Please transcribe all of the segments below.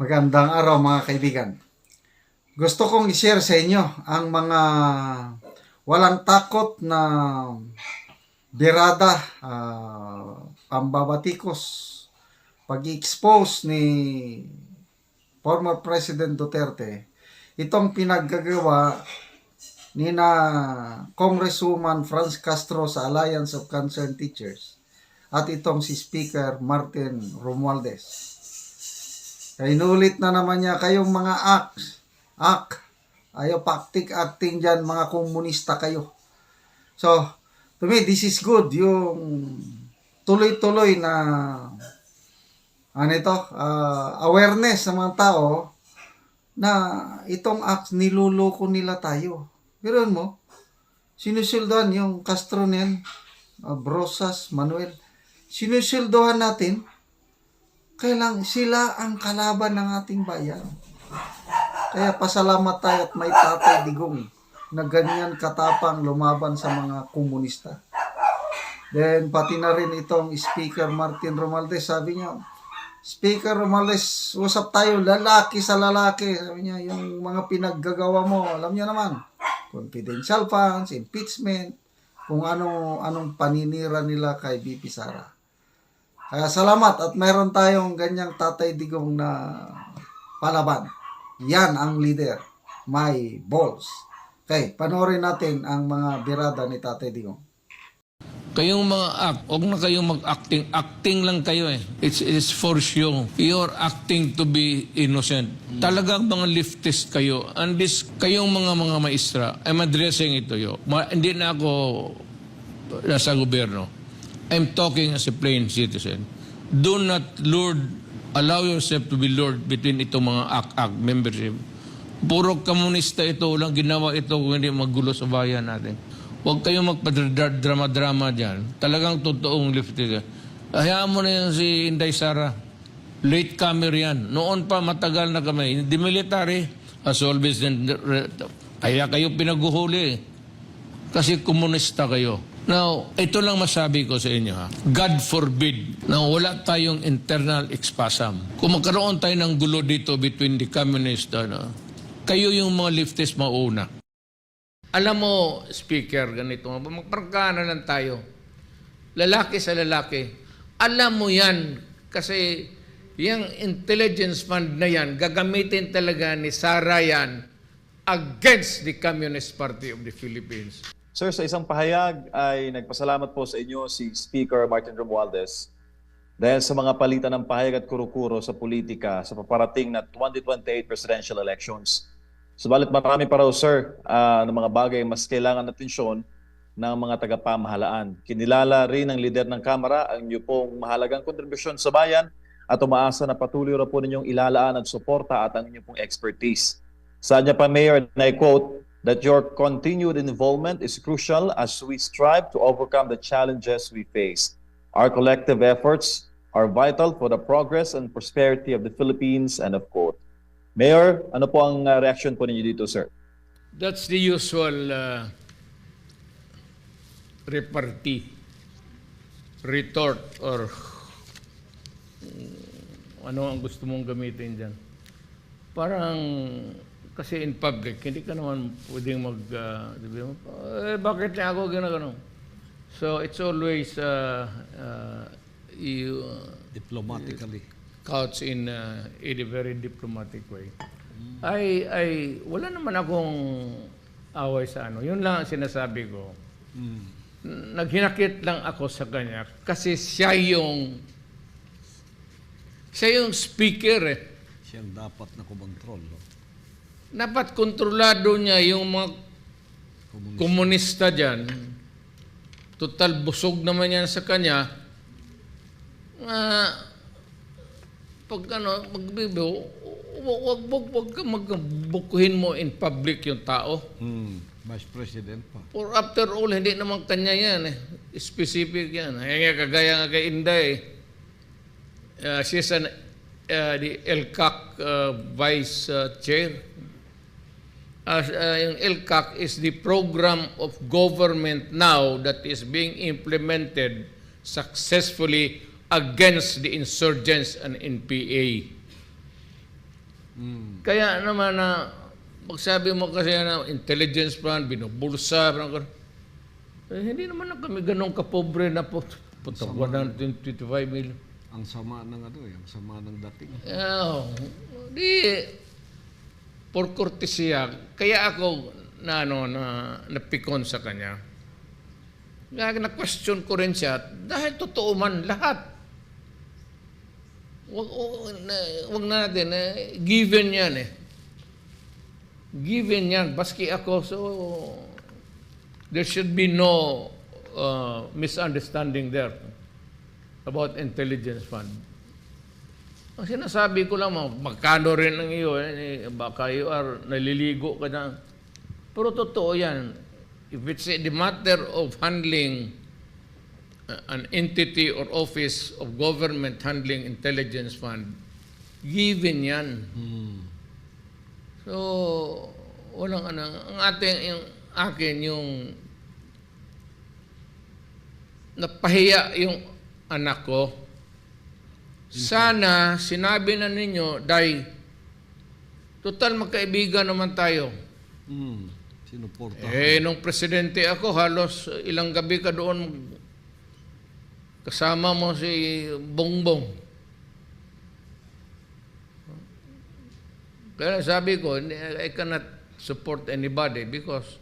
Magandang araw mga kaibigan. Gusto kong i-share sa inyo ang mga walang takot na birada, ah, pambabatikos, pag-expose ni former President Duterte. Itong pinaggagawa ni na Congresswoman Franz Castro sa Alliance of Concerned Teachers at itong si Speaker Martin Romualdez. Inulit na naman niya kayong mga ak, ak, ayo paktik acting dyan, mga komunista kayo. So, to me, this is good. Yung tuloy-tuloy na ano ito, ah, awareness sa mga tao na itong acts niluloko nila tayo. Pero mo, sinusuldohan yung Castro niyan, ah, Brosas, Manuel, sinusuldohan natin kailang sila ang kalaban ng ating bayan. Kaya pasalamat tayo at may tatay digong na ganyan katapang lumaban sa mga komunista. Then pati na rin itong Speaker Martin Romualdez, sabi niya, Speaker Romualdez, usap tayo, lalaki sa lalaki. Sabi niya, yung mga pinaggagawa mo, alam niyo naman, confidential funds, impeachment, kung ano anong paninira nila kay BP Sara. Kaya salamat at mayroon tayong ganyang tatay digong na palaban. Yan ang leader. My balls. Okay, panoorin natin ang mga birada ni tatay digong. Kayong mga act, huwag na kayong mag-acting. Acting lang kayo eh. It's, it's for show. You're acting to be innocent. Talagang mga leftist kayo. And this, kayong mga mga maestra, I'm addressing ito yo. Ma, hindi na ako nasa gobyerno. I'm talking as a plain citizen. Do not lord, allow yourself to be lord between itong mga act-act membership. Puro komunista ito, walang ginawa ito kung hindi magulo sa bayan natin. Huwag kayong magpa-drama-drama dyan. Talagang totoong leftist. Hayaan mo na yan si Inday Sara. Late comer yan. Noon pa matagal na kami. The military has always. Kaya kayo pinaguhuli. Kasi komunista kayo. Now, ito lang masabi ko sa inyo ha. God forbid na wala tayong internal expasm. Kung magkaroon tayo ng gulo dito between the communist, ano, kayo yung mga leftist mauna. Alam mo, speaker, ganito, magparkana lang tayo. Lalaki sa lalaki. Alam mo yan, kasi yung intelligence fund na yan, gagamitin talaga ni Sara yan against the Communist Party of the Philippines. Sir, sa isang pahayag ay nagpasalamat po sa inyo si Speaker Martin Romualdez dahil sa mga palitan ng pahayag at kuro-kuro sa politika sa paparating na 2028 presidential elections. Subalit marami pa raw, sir, ah, ng mga bagay mas kailangan atensyon ng mga tagapamahalaan. Kinilala rin ng lider ng Kamara ang inyo pong mahalagang kontribusyon sa bayan at umaasa na patuloy ra po ninyong ilalaan at suporta at ang inyong pong expertise. Sa niya pa, Mayor, and I quote, that your continued involvement is crucial as we strive to overcome the challenges we face. Our collective efforts are vital for the progress and prosperity of the Philippines, and of quote. Mayor, ano po ang uh, reaction po ninyo dito, sir? That's the usual uh, repartee, retort, or mm, ano ang gusto mong gamitin dyan. Parang, kasi in public, hindi ka naman pwedeng mag, uh, eh, bakit niya ako ginagano? So, it's always, uh, uh, you, uh, diplomatically. couch in uh, in a very diplomatic way. Ay ay wala naman akong away sa ano. Yun lang ang sinasabi ko. Mm. Naghinakit lang ako sa kanya kasi siya yung siya yung speaker eh. Siyang dapat na kumontrol. No? Dapat kontrolado niya yung mga Komunista. komunista dyan. Total busog naman yan sa kanya. Ah, pag ano, magbibo, wag, wag, wag, wag ka magbukuhin mo in public yung tao. Hmm. Vice President pa. Or after all, hindi naman kanya yan eh. Specific yan. Kaya kagaya nga kay Inday, uh, she's an, uh, the LCAC uh, Vice uh, Chair. As, uh, yung LCAC is the program of government now that is being implemented successfully against the insurgents and NPA. Mm. Kaya naman na magsabi mo kasi na intelligence plan, binubulsa, eh, hindi naman na kami ganun kapobre na po. Puta, 125 million. Ang sama ng ano eh, ang sama ng dating. Oh, di por cortesia. Kaya ako na ano na napikon sa kanya. Na-question ko rin siya dahil totoo man lahat. Wag, wag, na, natin, eh, given yan eh. Given yan, baski ako, so there should be no uh, misunderstanding there about intelligence fund. Ang sinasabi ko lang, mag- magkano rin ang iyo, eh, baka you are naliligo ka na. Pero totoo yan. If it's a, the matter of handling uh, an entity or office of government handling intelligence fund, given yan. Mm. So, walang ano. Ang ating, yung akin, yung napahiya yung anak ko. Sana sinabi na ninyo, Day, total magkaibigan naman tayo. Mm. Sinuporta. Eh, nung presidente ako, halos ilang gabi ka doon kasama mo si Bongbong. Kaya sabi ko, "Hindi, I cannot support anybody because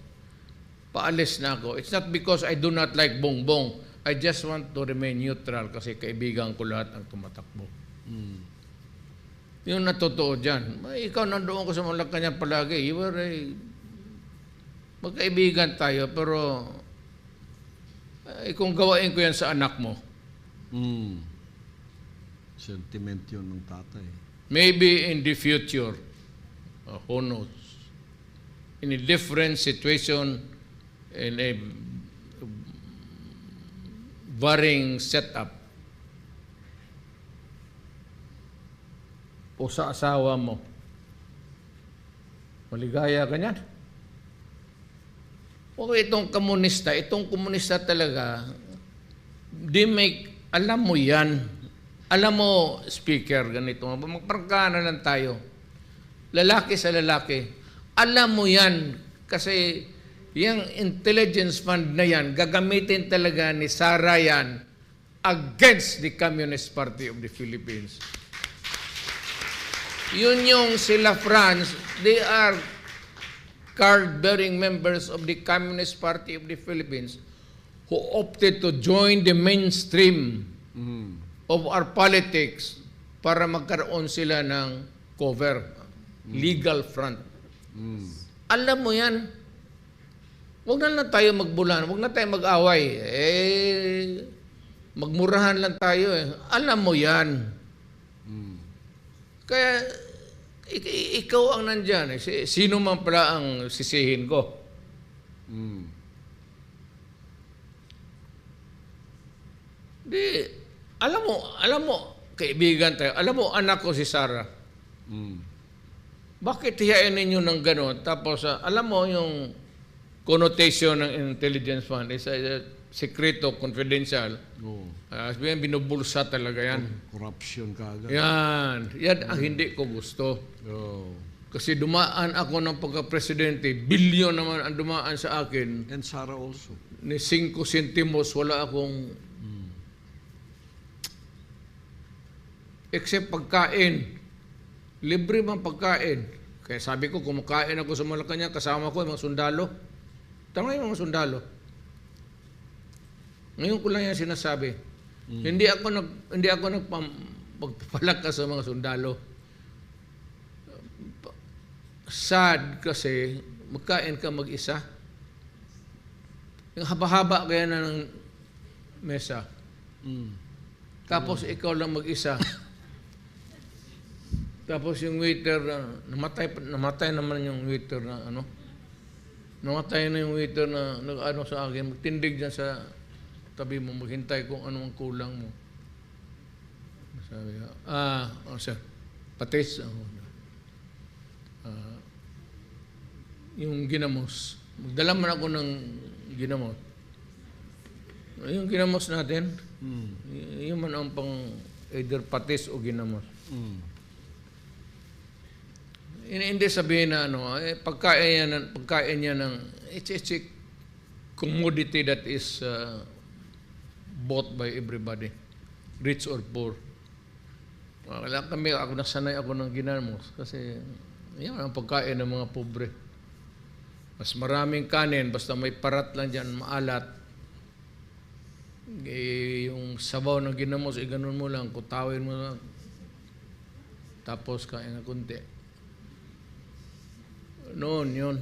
paalis na ako. It's not because I do not like Bongbong. I just want to remain neutral kasi kaibigan ko lahat ang tumatakbo. Mm. Yung natotoo dyan, "Ay, ikaw nandoon ko sa Malacanang palagi. You were a... Magkaibigan tayo, pero eh, kung gawain ko yan sa anak mo, Mm. Sentiment yun ng tatay. maybe in the future, uh, who knows, in a different situation, in a varying setup, o sa asawa mo, maligaya ka niyan. O itong komunista, itong komunista talaga, di make, alam mo yan. Alam mo, speaker, ganito, magparkana lang tayo. Lalaki sa lalaki. Alam mo yan, kasi yung intelligence fund na yan, gagamitin talaga ni Sara yan against the Communist Party of the Philippines. Yun yung sila France, they are card-bearing members of the Communist Party of the Philippines who opted to join the mainstream Mm. of our politics para magkaroon sila ng cover, legal front. Mm. Alam mo yan. Huwag na lang tayo magbulan, huwag na tayo mag-away. Eh, magmurahan lang tayo eh. Alam mo yan. Mm. Kaya, ik- ik- ikaw ang nandyan. Eh. Si- Sino man pala ang sisihin ko? Mm. Di, alam mo, alam mo, kaibigan tayo, alam mo, anak ko si Sarah. Mm. Bakit hiyain ninyo ng gano'n? Tapos, ah, alam mo yung connotation ng intelligence fund is uh, sekreto, confidential. Oh. Uh, sabihin, binubulsa talaga yan. Corruption kaagad. Yan. Yan ang hindi ko gusto. Oh. Kasi dumaan ako ng pagka-presidente, bilyon naman ang dumaan sa akin. And Sarah also. Ni 5 centimos, wala akong... Except pagkain. Libre man pagkain. Kaya sabi ko, kumakain ako sa Malacanang, kasama ko yung mga sundalo. Tama yung mga sundalo. Ngayon ko lang yan sinasabi. Hindi ako nag hindi ako nagpam magpapalakas sa mga sundalo. Sad kasi magkain ka mag-isa. Yung haba-haba kaya na ng mesa. Mm. Tapos ikaw lang mag-isa. Tapos yung waiter, na, namatay, namatay naman yung waiter na ano. Namatay na yung waiter na nag-ano sa akin. Magtindig dyan sa tabi mo, maghintay kung ano ang kulang mo. Sabi ko, ah, oh, sir, patis. Oh, ah, yung ginamos. Magdala man ako ng ginamos. Yung ginamos natin, Mm. Yun man ang pang either patis o ginamos. Mm. Hindi, sabihin na ano, eh, pagkain niya ng, pagkain niya ng, it's, it's a commodity that is uh, bought by everybody, rich or poor. Wala kami, ako nasanay ako ng ginamos kasi yan ang pagkain ng mga pobre. Mas maraming kanin, basta may parat lang dyan, maalat. Eh, yung sabaw ng ginamos, eh, ganun mo lang, kutawin mo lang. Tapos kain ng kunti. Noon, yun.